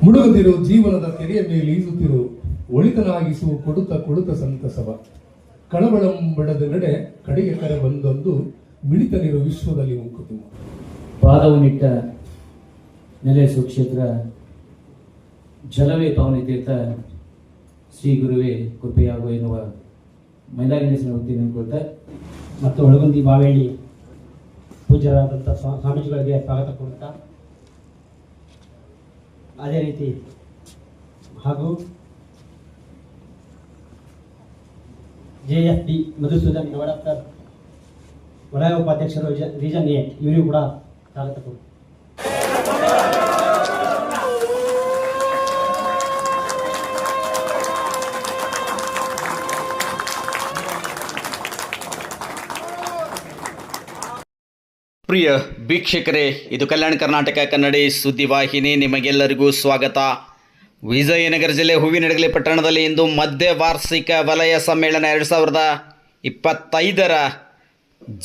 ಮುಳುಗದಿರು ಜೀವನದ ತೆರೆಯ ಮೇಲೆ ಈಜುತ್ತಿರು ಒಳಿತನಾಗಿಸುವ ಕೊಡುತ್ತ ಕೊಡುತ್ತ ಸಂತಸವ. ಕಳವಳಂಬಡದ ನಡೆ ಕಡೆಗೆ ಕರೆ ಬಂದೊಂದು ಮಿಳಿತನಿರೋ ವಿಶ್ವದಲ್ಲಿ ಉಂಕುತು ಪಾದವನ್ನಿಟ್ಟ ನೆಲೆ ಸುಕ್ಷೇತ್ರ ಜಲವೇ ಪಾವನೆ ತೀರ್ಥ ಶ್ರೀ ಗುರುವೇ ಕೃಪೆಯಾಗುವ ಎನ್ನುವ ಮೈಲಾಗಣೇಶನ ವೃತ್ತಿ ಅನ್ಕೊಳ್ತಾ ಮತ್ತು ಒಳಗುಂದಿ ಬಾವೇಳಿ ಪೂಜ್ಯರಾದಂಥ ಸ್ವಾ- ಸ್ವಾಮೀಜಿಗಳಿಗೆ ಸ್ವಾಗತ ಕೋರುತ್ತಾ ಅದೇ ರೀತಿ ಹಾಗೂ J F D Madhusudan Gowdappar ವಲಯ ಉಪಾಧ್ಯಕ್ಷರು ರೀಜ- ರೀಜನ್ ಎ, ಇವರಿಗೂ ಕೂಡ ಸ್ವಾಗತ ಕೋರುತ್ತಾ ಪ್ರಿಯ ವೀಕ್ಷಕರೇ, ಇದು ಕಲ್ಯಾಣ ಕರ್ನಾಟಕ ಕನ್ನಡಿ ಸುದ್ದಿವಾಹಿನಿ ನಿಮಗೆಲ್ಲರಿಗೂ ಸ್ವಾಗತ. ವಿಜಯನಗರ ಜಿಲ್ಲೆ ಹೂವಿನಡಗಲಿ ಪಟ್ಟಣದಲ್ಲಿ ಇಂದು ಮಧ್ಯ ವಾರ್ಷಿಕ ವಲಯ ಸಮ್ಮೇಳನ ಎರಡು ಸಾವಿರದ ಇಪ್ಪತ್ತೈದರ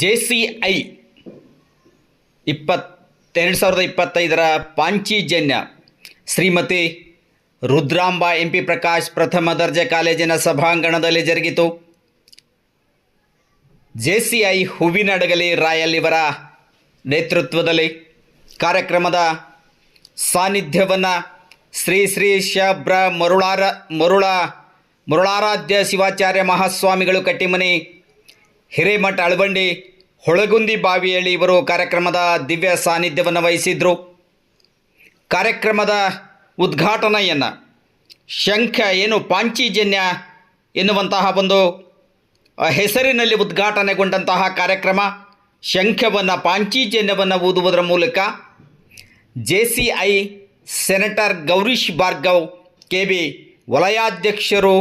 ಜೆ ಸಿ ಐ ಇಪ್ಪತ್ತೆರಡು ಸಾವಿರದ ಇಪ್ಪತ್ತೈದರ ಪಾಂಚಿಜನ್ಯ ಶ್ರೀಮತಿ ರುದ್ರಾಂಬ ಎಂ ಪಿ ಪ್ರಕಾಶ್ ಪ್ರಥಮ ದರ್ಜೆ ಕಾಲೇಜಿನ ಸಭಾಂಗಣದಲ್ಲಿ ಜರುಗಿತು. J C I Hoovinahadagali Royal ಇವರ ನೇತೃತ್ವದಲ್ಲಿ ಕಾರ್ಯಕ್ರಮದ ಸಾನ್ನಿಧ್ಯವನ್ನು ಶ್ರೀ ಶ್ರೀ ಶಬ್ರ ಮರುಳಾರ ಮರುಳ ಮರುಳಾರಾಧ್ಯ ಶಿವಾಚಾರ್ಯ ಮಹಾಸ್ವಾಮಿಗಳು ಕಟ್ಟಿಮನಿ, ಹಿರೇಮಠ ಅಳವಂಡಿ, ಹೊಳಗುಂದಿ ಬಾವಿಯಲ್ಲಿ ಇವರು ಕಾರ್ಯಕ್ರಮದ ದಿವ್ಯ ಸಾನ್ನಿಧ್ಯವನ್ನು ವಹಿಸಿದ್ರು. ಕಾರ್ಯಕ್ರಮದ ಉದ್ಘಾಟನೆಯನ್ನು ಶಂಖ ಏನು ಪಾಂಚಿಜನ್ಯ ಎನ್ನುವಂತಹ ಒಂದು ಹೆಸರಿನಲ್ಲಿ ಉದ್ಘಾಟನೆಗೊಂಡಂತಹ ಕಾರ್ಯಕ್ರಮ. ಶಂಖವನ್ನು ಪಾಂಚೀಜನ್ಯವನ್ನು ಓದುವುದರ ಮೂಲಕ J C I senator Gowrish Bhargav, K B ವಲಯಾಧ್ಯಕ್ಷರು,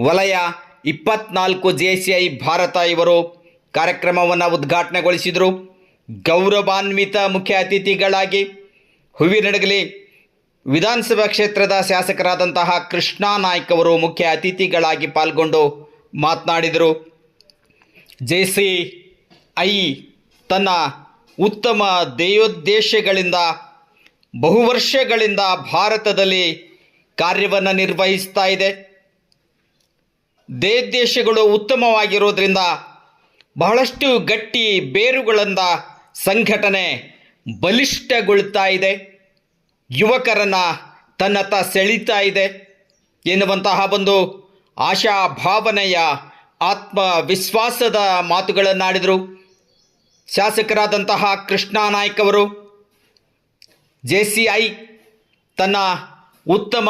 ವಲಯ ಇಪ್ಪತ್ನಾಲ್ಕು ಜೆ ಸಿ ಐ ಭಾರತ ಇವರು ಕಾರ್ಯಕ್ರಮವನ್ನು ಉದ್ಘಾಟನೆಗೊಳಿಸಿದರು. ಗೌರವಾನ್ವಿತ ಮುಖ್ಯ ಅತಿಥಿಗಳಾಗಿ ಹೂವಿನಡಗಲಿ ವಿಧಾನಸಭಾ ಕ್ಷೇತ್ರದ ಶಾಸಕರಾದಂತಹ ಕೃಷ್ಣಾ ನಾಯ್ಕ್ ಅವರು ಮುಖ್ಯ ಅತಿಥಿಗಳಾಗಿ ಪಾಲ್ಗೊಂಡು ಮಾತನಾಡಿದರು. ಜೆ ಸಿ ಐ ತನ್ನ ಉತ್ತಮ ಧ್ಯೇಯೋದ್ದೇಶಗಳಿಂದ ಬಹುವರ್ಷಗಳಿಂದ ಭಾರತದಲ್ಲಿ ಕಾರ್ಯವನ್ನು ನಿರ್ವಹಿಸ್ತಾ ಇದೆ. ಧ್ಯೇಯೋದ್ದೇಶಗಳು ಉತ್ತಮವಾಗಿರೋದ್ರಿಂದ ಬಹಳಷ್ಟು ಗಟ್ಟಿ ಬೇರುಗಳಿಂದ ಸಂಘಟನೆ ಬಲಿಷ್ಠಗೊಳ್ತಾ ಇದೆ. ಯುವಕರನ್ನು ತನ್ನತ್ತ ಸೆಳೀತಾ ಇದೆ ಎನ್ನುವಂತಹ ಒಂದು ಆಶಾಭಾವನೆಯ ಆತ್ಮವಿಶ್ವಾಸದ ಮಾತುಗಳನ್ನಾಡಿದರು. ಶಾಸಕರಾದಂತಹ ಕೃಷ್ಣಾ ನಾಯ್ಕ್ ಅವರು ಜೆ ಸಿ ಐ ತನ್ನ ಉತ್ತಮ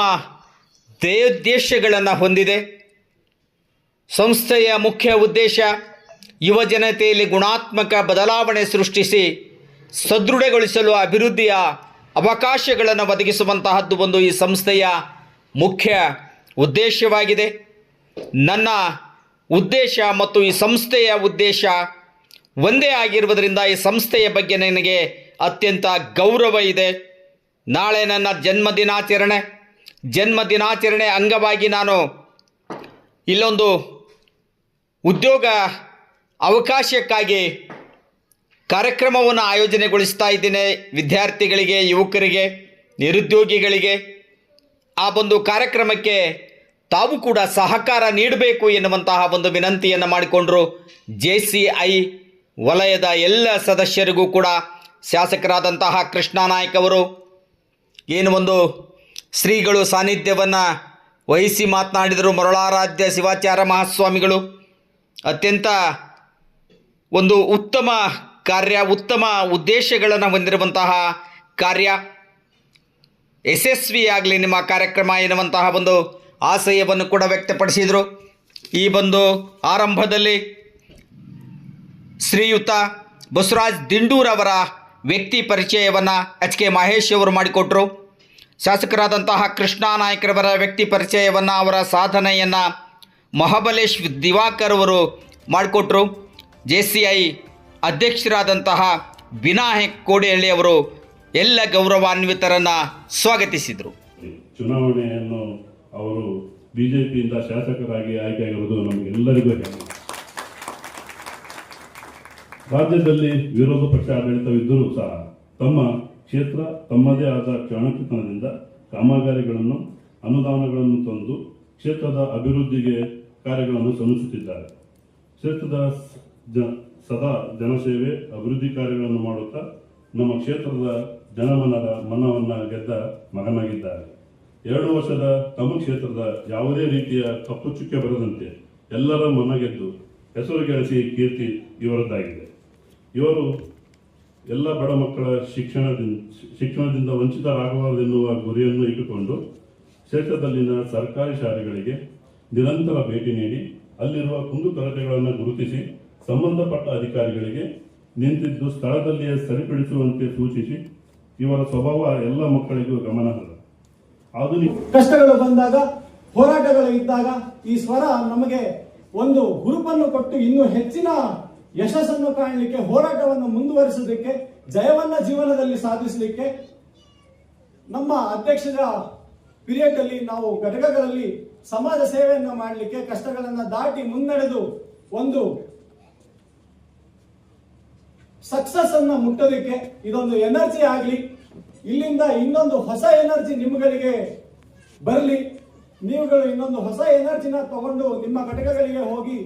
ಧ್ಯೇಯೋದ್ದೇಶಗಳನ್ನು ಹೊಂದಿದೆ. ಸಂಸ್ಥೆಯ ಮುಖ್ಯ ಉದ್ದೇಶ ಯುವ ಜನತೆಯಲ್ಲಿ ಗುಣಾತ್ಮಕ ಬದಲಾವಣೆ ಸೃಷ್ಟಿಸಿ ಸದೃಢಗೊಳಿಸಲು ಅಭಿವೃದ್ಧಿಯ ಅವಕಾಶಗಳನ್ನು ಒದಗಿಸುವಂತಹದ್ದು ಒಂದು ಈ ಸಂಸ್ಥೆಯ ಮುಖ್ಯ ಉದ್ದೇಶವಾಗಿದೆ. ನನ್ನ ಉದ್ದೇಶ ಮತ್ತು ಈ ಸಂಸ್ಥೆಯ ಉದ್ದೇಶ ಒಂದೇ ಆಗಿರುವುದರಿಂದ ಈ ಸಂಸ್ಥೆಯ ಬಗ್ಗೆ ನನಗೆ ಅತ್ಯಂತ ಗೌರವ ಇದೆ. ನಾಳೆ ನನ್ನ ಜನ್ಮದಿನಾಚರಣೆ. ಜನ್ಮದಿನಾಚರಣೆ ಅಂಗವಾಗಿ ನಾನು ಇಲ್ಲೊಂದು ಉದ್ಯೋಗ ಅವಕಾಶಕ್ಕಾಗಿ ಕಾರ್ಯಕ್ರಮವನ್ನು ಆಯೋಜನೆಗೊಳಿಸ್ತಾ ಇದ್ದೇನೆ ವಿದ್ಯಾರ್ಥಿಗಳಿಗೆ, ಯುವಕರಿಗೆ, ನಿರುದ್ಯೋಗಿಗಳಿಗೆ. ಆ ಒಂದು ಕಾರ್ಯಕ್ರಮಕ್ಕೆ ತಾವು ಕೂಡ ಸಹಕಾರ ನೀಡಬೇಕು ಎನ್ನುವಂತಹ ಒಂದು ವಿನಂತಿಯನ್ನು ಮಾಡಿಕೊಂಡರು ಜೆ ಸಿ ಐ ವಲಯದ ಎಲ್ಲ ಸದಸ್ಯರಿಗೂ ಕೂಡ ಶಾಸಕರಾದಂತಹ ಕೃಷ್ಣ ನಾಯ್ಕ್ ಅವರು ಏನು ಒಂದು ಶ್ರೀಗಳು ಸಾನ್ನಿಧ್ಯವನ್ನು ವಹಿಸಿ ಮಾತನಾಡಿದರು ಮರುಳಾರಾಧ್ಯ ಶಿವಾಚಾರ್ಯ ಮಹಾಸ್ವಾಮಿಗಳು. ಅತ್ಯಂತ ಒಂದು ಉತ್ತಮ ಕಾರ್ಯ, ಉತ್ತಮ ಉದ್ದೇಶಗಳನ್ನು ಹೊಂದಿರುವಂತಹ ಕಾರ್ಯ. ಯಶಸ್ವಿಯಾಗಲಿ ನಿಮ್ಮ ಕಾರ್ಯಕ್ರಮ ಎನ್ನುವಂತಹ ಒಂದು ಆಶಯವನ್ನು ಕೂಡ ವ್ಯಕ್ತಪಡಿಸಿದರು. ಈ ಒಂದು ಆರಂಭದಲ್ಲಿ ಶ್ರೀಯುತ ಬಸವರಾಜ್ ದಿಂಡೂರವರ ವ್ಯಕ್ತಿ ಪರಿಚಯವನ್ನು ಎಚ್ ಕೆ ಮಹೇಶ್ ಅವರು ಮಾಡಿಕೊಟ್ರು. ಶಾಸಕರಾದಂತಹ ಕೃಷ್ಣಾ ನಾಯಕರವರ ವ್ಯಕ್ತಿ ಪರಿಚಯವನ್ನು ಅವರ ಸಾಧನೆಯನ್ನು ಮಹಾಬಲೇಶ್ ದಿವಾಕರ್ ಅವರು ಮಾಡಿಕೊಟ್ರು. ಜೆ ಸಿ ಐ ಅಧ್ಯಕ್ಷರಾದಂತಹ ವಿನಾಯಕ್ ಕೋಡಿಹಳ್ಳಿ ಅವರು ಎಲ್ಲ ಗೌರವಾನ್ವಿತರನ್ನು ಸ್ವಾಗತಿಸಿದರು. ಚುನಾವಣೆಯನ್ನು ಅವರು ಬಿಜೆಪಿಯಿಂದ ಶಾಸಕರಾಗಿ ಆಯ್ಕೆಯಾಗಿರುವುದು ನಮಗೆಲ್ಲರಿಗೂ ಹೆಮ್ಮೆ ರಾಜ್ಯದಲ್ಲಿ ವಿರೋಧ ಪಕ್ಷ ಆಡಳಿತವಿದ್ದರೂ ಸಹ ತಮ್ಮ ಕ್ಷೇತ್ರ ತಮ್ಮದೇ ಆದ ಚಾಣಕ್ಯತನದಿಂದ ಕಾಮಗಾರಿಗಳನ್ನು, ಅನುದಾನಗಳನ್ನು ತಂದು ಕ್ಷೇತ್ರದ ಅಭಿವೃದ್ಧಿಗೆ ಕಾರ್ಯಗಳನ್ನು ಶ್ರಮಿಸುತ್ತಿದ್ದಾರೆ ಕ್ಷೇತ್ರದ ಜ, ಸದಾ ಜನಸೇವೆ, ಅಭಿವೃದ್ಧಿ ಕಾರ್ಯಗಳನ್ನು ಮಾಡುತ್ತಾ ನಮ್ಮ ಕ್ಷೇತ್ರದ ಜನಮನದ ಮನವನ್ನು ಗೆದ್ದ ಮಗನಾಗಿದ್ದಾರೆ. ಎರಡು ವರ್ಷದ ತಮ್ಮ ಕ್ಷೇತ್ರದ ಯಾವುದೇ ರೀತಿಯ ಕಪ್ಪು ಚುಕ್ಕೆ ಬರದಂತೆ ಎಲ್ಲರ ಮನ ಗೆದ್ದು ಹೆಸರು ಗಳಿಸಿ ಕೀರ್ತಿ ಇವರದ್ದಾಗಿದೆ. ಇವರು ಎಲ್ಲ ಬಡ ಮಕ್ಕಳ ಶಿಕ್ಷಣದಿಂದ ಶಿಕ್ಷಣದಿಂದ ವಂಚಿತರಾಗಬಾರದೆನ್ನುವ ಗುರಿಯನ್ನು ಇಟ್ಟುಕೊಂಡು ಕ್ಷೇತ್ರದಲ್ಲಿನ ಸರ್ಕಾರಿ ಶಾಲೆಗಳಿಗೆ ನಿರಂತರ ಭೇಟಿ ನೀಡಿ ಅಲ್ಲಿರುವ ಕುಂದುಕೊರತೆಗಳನ್ನು ಗುರುತಿಸಿ ಸಂಬಂಧಪಟ್ಟ ಅಧಿಕಾರಿಗಳಿಗೆ ನಿಂತಿದ್ದು ಸ್ಥಳದಲ್ಲಿಯೇ ಸರಿಪಡಿಸುವಂತೆ ಸೂಚಿಸಿ ಇವರ ಸ್ವಭಾವ ಎಲ್ಲ ಮಕ್ಕಳಿಗೂ ಗಮನಾರ್ಹ ಆಧುನಿಕ ಕಷ್ಟಗಳು ಬಂದಾಗ, ಹೋರಾಟಗಳು ಇದ್ದಾಗ ಈ ಸ್ವರ ನಮಗೆ ಒಂದು ಗುರುಪನ್ನು ಕೊಟ್ಟು ಇನ್ನೂ ಹೆಚ್ಚಿನ ಯಶಸ್ಸನ್ನು ಕಾಣಲಿಕ್ಕೆ, ಹೋರಾಟವನ್ನು ಮುಂದುವರಿಸಲಿಕ್ಕೆ, ಜಯವನ್ನ ಜೀವನದಲ್ಲಿ ಸಾಧಿಸಲಿಕ್ಕೆ ನಮ್ಮ ಅಧ್ಯಕ್ಷರ ಪೀರಿಯಡ್ ಅಲ್ಲಿ ನಾವು ಘಟಕಗಳಲ್ಲಿ ಸಮಾಜ ಸೇವೆಯನ್ನು ಮಾಡಲಿಕ್ಕೆ, ಕಷ್ಟಗಳನ್ನು ದಾಟಿ ಮುನ್ನಡೆದು ಒಂದು ಸಕ್ಸಸ್ ಅನ್ನ ಮುಟ್ಟೋದಕ್ಕೆ ಇದೊಂದು ಎನರ್ಜಿ ಆಗಲಿ, ಇಲ್ಲಿಂದ ಇನ್ನೊಂದು ಹೊಸ ಎನರ್ಜಿ ನಿಮ್ಮಗಳಿಗೆ ಬರಲಿ. ನೀವುಗಳು ಇನ್ನೊಂದು ಹೊಸ ಎನರ್ಜಿನ ತಗೊಂಡು ನಿಮ್ಮ ಘಟಕಗಳಿಗೆ ಹೋಗಿ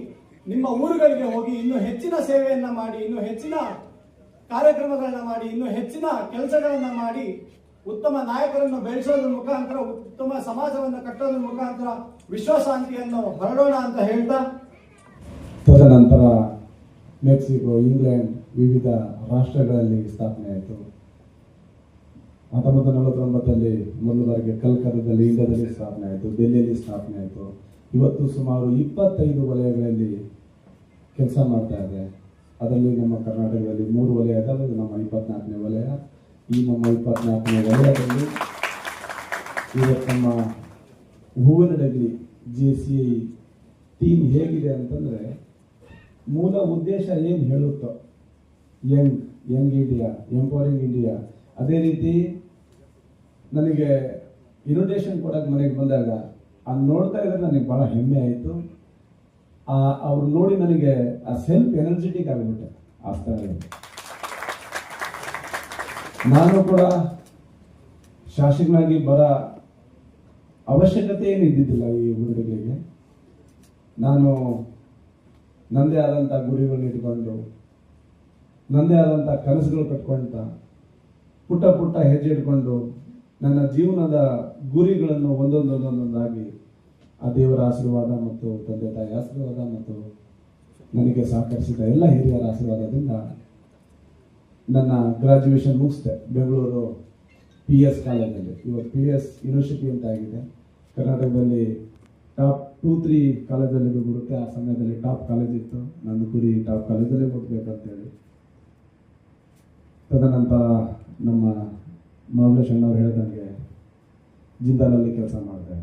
ನಿಮ್ಮ ಊರುಗಳಿಗೆ ಹೋಗಿ ಇನ್ನು ಹೆಚ್ಚಿನ ಸೇವೆಯನ್ನ ಮಾಡಿ, ಇನ್ನು ಹೆಚ್ಚಿನ ಕಾರ್ಯಕ್ರಮಗಳನ್ನ ಮಾಡಿ, ಇನ್ನು ಹೆಚ್ಚಿನ ಕೆಲಸಗಳನ್ನ ಮಾಡಿ ಉತ್ತಮ ನಾಯಕರನ್ನು ಬೆಳೆಸೋದ್ರ ಮುಖಾಂತರ, ಉತ್ತಮ ಸಮಾಜವನ್ನು ಕಟ್ಟೋದ್ರ ಮುಖಾಂತರ ವಿಶ್ವಶಾಂತಿಯನ್ನು ಹರಡೋಣ ಅಂತ ಹೇಳ್ತಾ ತದನಂತರ ಮೆಕ್ಸಿಕೋ, ಇಂಗ್ಲೆಂಡ್ ವಿವಿಧ ರಾಷ್ಟ್ರಗಳಲ್ಲಿ ಸ್ಥಾಪನೆ ಆಯಿತು. ಹತ್ತೊಂಬತ್ತು ನಲವತ್ತೊಂಬತ್ತಲ್ಲಿ ಮೊದಲ ಬಾರಿಗೆ ಕಲ್ಕತ್ತಾದಲ್ಲಿ ಇಂಡಿಯಾದಲ್ಲಿ ಸ್ಥಾಪನೆ ಆಯಿತು ಡೆಲ್ಲಿಯಲ್ಲಿ ಸ್ಥಾಪನೆ ಆಯಿತು. ಇವತ್ತು ಸುಮಾರು ಇಪ್ಪತ್ತೈದು ವಲಯಗಳಲ್ಲಿ ಕೆಲಸ ಮಾಡ್ತಾ ಇದೆ. ಅದರಲ್ಲಿ ನಮ್ಮ ಕರ್ನಾಟಕದಲ್ಲಿ ಮೂರು ವಲಯ ಇದು. ನಮ್ಮ ಇಪ್ಪತ್ನಾಲ್ಕನೇ ವಲಯ. ಈ ನಮ್ಮ ಇಪ್ಪತ್ನಾಲ್ಕನೇ ವಲಯದಲ್ಲಿ ಇವತ್ತು ನಮ್ಮ Hoovinahadagali G C I team ಹೇಗಿದೆ ಅಂತಂದರೆ ಮೂಲ ಉದ್ದೇಶ ಏನು ಹೇಳುತ್ತೋ young young India empowering India ಅದೇ ರೀತಿ ನನಗೆ ಇನ್ವಿಟೇಷನ್ ಕೊಡೋಕೆ ಮನೆಗೆ ಬಂದಾಗ ಅದು ನೋಡ್ತಾ ಇದ್ರೆ ನನಗೆ ಭಾಳ ಹೆಮ್ಮೆ ಆಯಿತು. ಆ, ಅವ್ರು ನೋಡಿ ನನಗೆ ಆ ಸೆಲ್ಫ್ ಎನರ್ಜೆಟಿಕ್ ಆಗಿಬಿಟ್ಟೆ ಆ ಸ್ಥಳದಲ್ಲಿ. ನಾನು ಕೂಡ ಶಾಸಕನಾಗಿ ಬರ ಅವಶ್ಯಕತೆ ಏನು ಇದ್ದಿದ್ದಿಲ್ಲ ಈ ಹುಡುಗರಿಗೆ ನಾನು ನನ್ನದೇ ಆದಂಥ ಗುರಿಗಳನ್ನ ಇಟ್ಕೊಂಡು ನನ್ನದೇ ಆದಂಥ ಕನಸುಗಳು ಕಟ್ಕೊಳ್ತಾ ಪುಟ್ಟ ಪುಟ್ಟ ಹೆಜ್ಜೆ ಇಟ್ಕೊಂಡು ನನ್ನ ಜೀವನದ ಗುರಿಗಳನ್ನು ಒಂದೊಂದೊಂದೊಂದೊಂದಾಗಿ ಆ ದೇವರ ಆಶೀರ್ವಾದ ಮತ್ತು ತಂದೆ ತಾಯಿ ಆಶೀರ್ವಾದ ಮತ್ತು ನನಗೆ ಸಹಕರಿಸಿದ ಎಲ್ಲ ಹಿರಿಯರ ಆಶೀರ್ವಾದದಿಂದ ನನ್ನ ಗ್ರಾಜ್ಯುಯೇಷನ್ ಮುಗಿಸಿದೆ. ಬೆಂಗಳೂರು ಪಿ ಎಸ್ ಕಾಲೇಜಲ್ಲಿ. ಇವತ್ತು ಪಿ ಎಸ್ ಯೂನಿವರ್ಸಿಟಿ ಅಂತ ಆಗಿದೆ. ಕರ್ನಾಟಕದಲ್ಲಿ ಟಾಪ್ ಟೂ ತ್ರೀ ಕಾಲೇಜಲ್ಲಿ ಬರುತ್ತೆ. ಆ ಸಮಯದಲ್ಲಿ ಟಾಪ್ ಕಾಲೇಜ್ ಇತ್ತು. ನನ್ನ ಗುರಿ ಟಾಪ್ ಕಾಲೇಜಲ್ಲೇ ಓದಬೇಕಂತೇಳಿ ತದನಂತರ ನಮ್ಮ ಮಹಾಬಲೇಶ್ ಅಣ್ಣವ್ರು ಹೇಳ್ದಂಗೆ ಜಿಂದಾಲಲ್ಲಿ ಕೆಲಸ ಮಾಡಿದೆ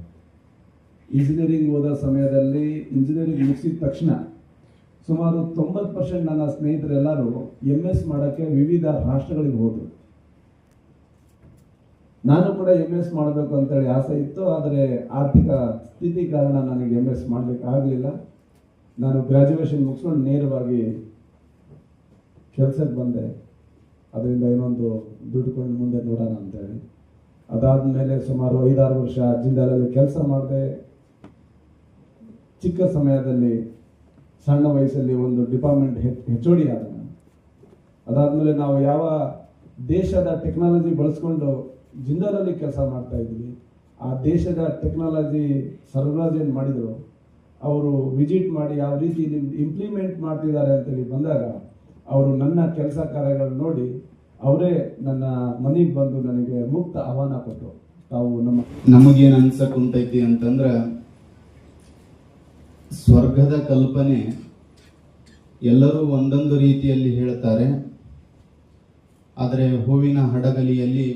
ಇಂಜಿನಿಯರಿಂಗ್ ಓದೋ ಸಮಯದಲ್ಲಿ ಇಂಜಿನಿಯರಿಂಗ್ ಮುಗಿಸಿದ ತಕ್ಷಣ ಸುಮಾರು ತೊಂಬತ್ತು ಪರ್ಸೆಂಟ್ ನನ್ನ ಸ್ನೇಹಿತರೆಲ್ಲರೂ ಎಂ ಎಸ್ ಮಾಡೋಕ್ಕೆ ವಿವಿಧ ರಾಷ್ಟ್ರಗಳಿಗೆ ಹೋದರು. ನಾನು ಕೂಡ ಎಂ ಎಸ್ ಮಾಡಬೇಕು ಅಂತೇಳಿ ಆಸೆ ಇತ್ತು, ಆದರೆ ಆರ್ಥಿಕ ಸ್ಥಿತಿ ಕಾರಣ ನನಗೆ ಎಂ ಎಸ್ ಮಾಡಲಿಕ್ಕೆ ಆಗಲಿಲ್ಲ ನಾನು ಗ್ರ್ಯಾಜುಯೇಷನ್ ಮುಗಿಸ್ಕೊಂಡು ನೇರವಾಗಿ ಕೆಲಸಕ್ಕೆ ಬಂದೆ. ಅದರಿಂದ ಏನೊಂದು ದುಡ್ಡುಕೊಂಡು ಮುಂದೆ ನೋಡೋಣ ಅಂತೇಳಿ. ಅದಾದಮೇಲೆ ಸುಮಾರು ಐದಾರು ವರ್ಷ ಜಿಂದಾಲಲ್ಲಿ ಕೆಲಸ ಮಾಡಿದೆ. ಚಿಕ್ಕ ಸಮಯದಲ್ಲಿ, ಸಣ್ಣ ವಯಸ್ಸಲ್ಲಿ ಒಂದು ಡಿಪಾರ್ಟ್ಮೆಂಟ್ ಹೆಚ್ ಒ ಡಿ ಆದ ಅದಾದಮೇಲೆ ನಾವು ಯಾವ ದೇಶದ ಟೆಕ್ನಾಲಜಿ ಬಳಸ್ಕೊಂಡು ಜಿಂದಾಲಲ್ಲಿ ಕೆಲಸ ಮಾಡ್ತಾ ಇದ್ವಿ. ಆ ದೇಶದ ಟೆಕ್ನಾಲಜಿ ಸರಬರಾಜು ಏನು ಮಾಡಿದರು, ಅವರು ವಿಸಿಟ್ ಮಾಡಿ ಯಾವ ರೀತಿ ಇಂಪ್ಲಿಮೆಂಟ್ ಮಾಡ್ತಿದ್ದಾರೆ ಅಂತೇಳಿ ಬಂದಾಗ ಅವರು ನನ್ನ ಕೆಲಸ ಕಾರ್ಯಗಳು ನೋಡಿ ಅವರೇ ನನ್ನ ಮನೆಗೆ ಬಂದು ನನಗೆ ಮುಕ್ತ ಆಹ್ವಾನ ಕೊಟ್ಟರು. ತಾವು ನಮ್ಮ ನಮಗೇನು ಅನ್ಸಕ್ಕುಂಟೈತಿ ಅಂತಂದ್ರ ಸ್ವರ್ಗದ ಕಲ್ಪನೆ ಎಲ್ಲರೂ ಒಂದೊಂದು ರೀತಿಯಲ್ಲಿ ಹೇಳ್ತಾರೆ. ಆದರೆ ಹೂವಿನ ಹಡಗಲಿಯಲ್ಲಿ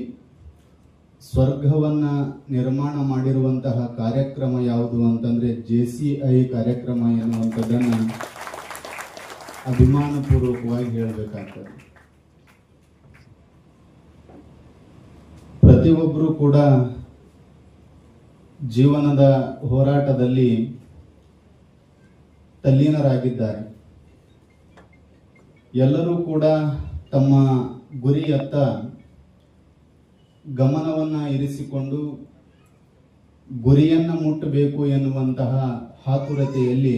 ಸ್ವರ್ಗವನ್ನು ನಿರ್ಮಾಣ ಮಾಡಿರುವಂತಹ ಕಾರ್ಯಕ್ರಮ ಯಾವುದು ಅಂತಂದರೆ ಜೆ ಸಿ ಐ ಕಾರ್ಯಕ್ರಮ ಎನ್ನುವಂಥದ್ದನ್ನ ಅಭಿಮಾನಪೂರ್ವಕವಾಗಿ ಹೇಳಬೇಕಾಗ್ತದೆ. ಪ್ರತಿಯೊಬ್ಬರು ಕೂಡ ಜೀವನದ ಹೋರಾಟದಲ್ಲಿ ತಲ್ಲೀನರಾಗಿದ್ದಾರೆ. ಎಲ್ಲರೂ ಕೂಡ ತಮ್ಮ ಗುರಿಯತ್ತ ಗಮನವನ್ನು ಇರಿಸಿಕೊಂಡು ಗುರಿಯನ್ನ ಮುಟ್ಟಬೇಕು ಎನ್ನುವಂತಹ ಹಾತುರತೆಯಲ್ಲಿ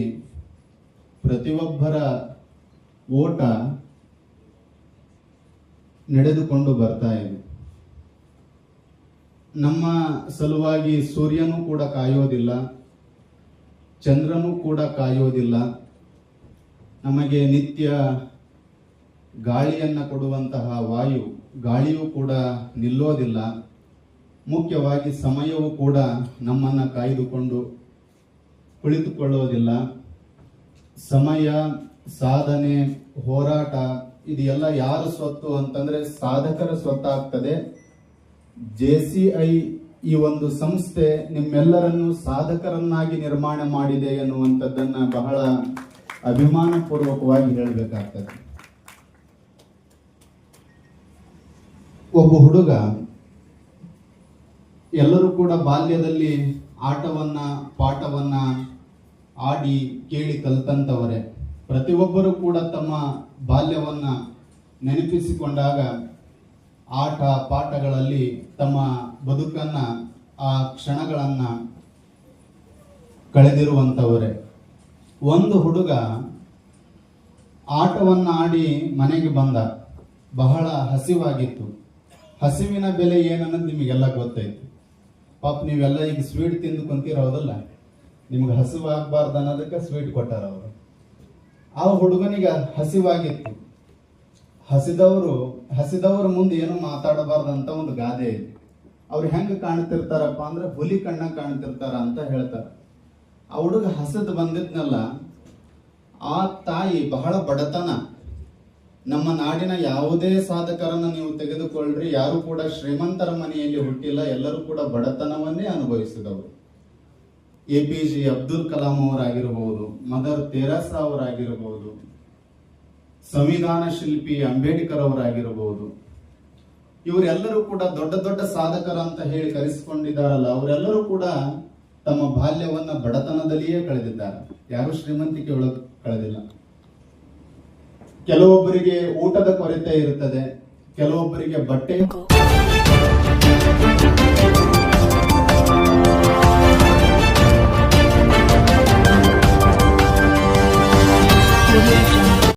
ಪ್ರತಿಯೊಬ್ಬರ ಓಟ ನಡೆದುಕೊಂಡು ಬರ್ತಾ ಇದೆ. ನಮ್ಮ ಸಲುವಾಗಿ ಸೂರ್ಯನೂ ಕೂಡ ಕಾಯೋದಿಲ್ಲ, ಚಂದ್ರನೂ ಕೂಡ ಕಾಯೋದಿಲ್ಲ. ನಮಗೆ ನಿತ್ಯ ಗಾಳಿಯನ್ನು ಕೊಡುವಂತಹ ವಾಯು ಗಾಳಿಯೂ ಕೂಡ ನಿಲ್ಲೋದಿಲ್ಲ. ಮುಖ್ಯವಾಗಿ ಸಮಯವೂ ಕೂಡ ನಮ್ಮನ್ನು ಕಾಯ್ದುಕೊಂಡು ಕುಳಿತುಕೊಳ್ಳೋದಿಲ್ಲ. ಸಮಯ ಸಾಧನೆ, ಹೋರಾಟ, ಇದೆಲ್ಲ ಯಾರು ಸ್ವತ್ತು ಅಂತಂದ್ರೆ ಸಾಧಕರ ಸ್ವತ್ತಾಗ್ತದೆ. ಜೆ ಸಿ ಐ ಈ ಒಂದು ಸಂಸ್ಥೆ ನಿಮ್ಮೆಲ್ಲರನ್ನು ಸಾಧಕರನ್ನಾಗಿ ನಿರ್ಮಾಣ ಮಾಡಿದೆ ಎನ್ನುವಂಥದ್ದನ್ನ ಬಹಳ ಅಭಿಮಾನಪೂರ್ವಕವಾಗಿ ಹೇಳಬೇಕಾಗ್ತದೆ. ಒಬ್ಬ ಹುಡುಗ ಎಲ್ಲರೂ ಕೂಡ ಬಾಲ್ಯದಲ್ಲಿ ಆಟವನ್ನ, ಪಾಠವನ್ನ ಆಡಿ ಕೇಳಿ ಕಲ್ತಂತವರೇ. ಪ್ರತಿಯೊಬ್ಬರು ಕೂಡ ತಮ್ಮ ಬಾಲ್ಯವನ್ನ ನೆನಪಿಸಿಕೊಂಡಾಗ ಆಟ ಪಾಠಗಳಲ್ಲಿ ತಮ್ಮ ಬದುಕನ್ನ, ಆ ಕ್ಷಣಗಳನ್ನು ಕಳೆದಿರುವಂತವರೇ ಒಂದು ಹುಡುಗ ಆಟವನ್ನ ಆಡಿ ಮನೆಗೆ ಬಂದ. ಬಹಳ ಹಸಿವಾಗಿತ್ತು. ಹಸಿವಿನ ಬೆಲೆ ಏನನ್ನೋದು ನಿಮಗೆಲ್ಲ ಗೊತ್ತೈತಿ ಪಾಪ, ನೀವೆಲ್ಲ ಈಗ ಸ್ವೀಟ್ ತಿಂದು ಕುಂತಿರೋದಲ್ಲ. ನಿಮ್ಗೆ ಹಸಿವಾಗಬಾರ್ದು ಅನ್ನೋದಕ್ಕೆ ಸ್ವೀಟ್ ಕೊಟ್ಟಾರ ಅವರು ಆ ಹುಡುಗನಿಗೆ ಹಸಿವಾಗಿತ್ತು. ಹಸಿದವರು, ಹಸಿದವರ ಮುಂದೆ ಏನು ಮಾತಾಡಬಾರ್ದಂತ ಒಂದು ಗಾದೆ ಇದೆ. ಅವ್ರು ಹೆಂಗ್ ಕಾಣ್ತಿರ್ತಾರಪ್ಪ ಅಂದ್ರೆ ಹುಲಿ ಕಣ್ಣ ಕಾಣ್ತಿರ್ತಾರ ಅಂತ ಹೇಳ್ತಾರ. ಆ ಹುಡುಗ ಹಸದ್ ಬಂದಿದ್ನಲ್ಲ, ಆ ತಾಯಿ ಬಹಳ ಬಡತನ. ನಮ್ಮ ನಾಡಿನ ಯಾವುದೇ ಸಾಧಕರನ್ನ ನೀವು ತೆಗೆದುಕೊಳ್ಳ್ರಿ ಯಾರು ಕೂಡ ಶ್ರೀಮಂತರ ಮನೆಯಲ್ಲಿ ಹುಟ್ಟಿಲ್ಲ, ಎಲ್ಲರೂ ಕೂಡ ಬಡತನವನ್ನೇ ಅನುಭವಿಸಿದವರು. A P J Abdul Kalam ಅವರಾಗಿರಬಹುದು, Mother Teresa ಅವರಾಗಿರಬಹುದು, ಸಂವಿಧಾನ ಶಿಲ್ಪಿ ಅಂಬೇಡ್ಕರ್ ಅವರಾಗಿರಬಹುದು. ಇವರೆಲ್ಲರೂ ಕೂಡ ದೊಡ್ಡ ದೊಡ್ಡ ಸಾಧಕರ ಅಂತ ಹೇಳಿ ಕರೆಸಿಕೊಂಡಿದ್ದಾರಲ್ಲ, ಅವರೆಲ್ಲರೂ ಕೂಡ ತಮ್ಮ ಬಾಲ್ಯವನ್ನ ಬಡತನದಲ್ಲಿಯೇ ಕಳೆದಿದ್ದಾರೆ. ಯಾರು ಶ್ರೀಮಂತಿಕೆ ಒಳಗೆ ಕಳೆದಿಲ್ಲ. ಕೆಲವೊಬ್ಬರಿಗೆ ಊಟದ ಕೊರತೆ ಇರುತ್ತದೆ, ಕೆಲವೊಬ್ಬರಿಗೆ ಬಟ್ಟೆ